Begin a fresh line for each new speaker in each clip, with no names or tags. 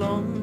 long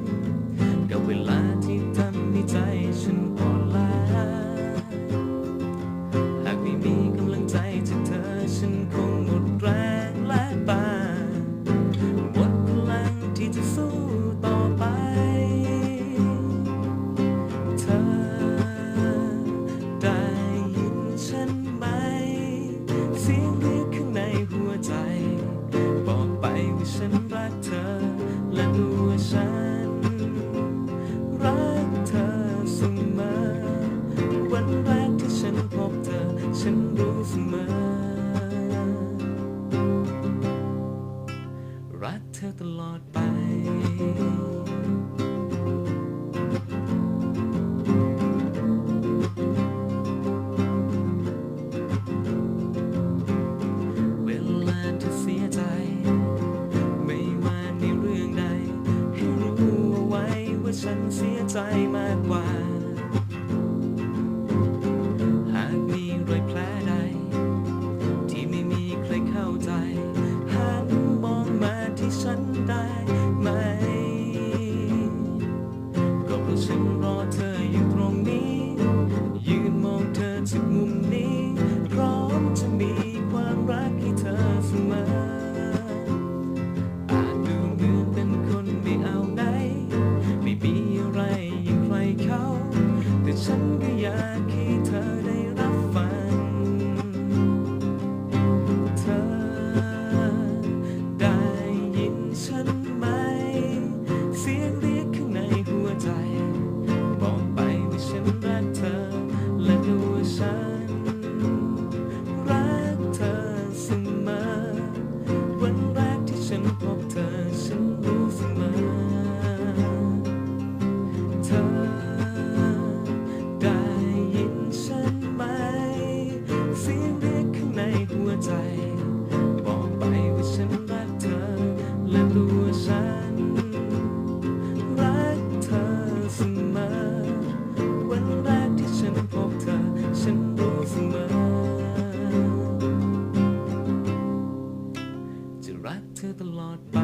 ฉันเสียใจมากกว่า หากมีรอยแผลใด ที่ไม่มีใครเข้าใจ หันมองมาที่ฉันได้ไหม ก็เพราะฉันรอเธออยู่ตรงนี้ ยืนมองเธอจากมุม ใจ บอกไปว่าฉันรักเธอ และตัวฉัน รักเธอเสมอ วันแรกที่ฉันพบเธอ ฉันรู้เสมอ จะรักเธอตลอดไป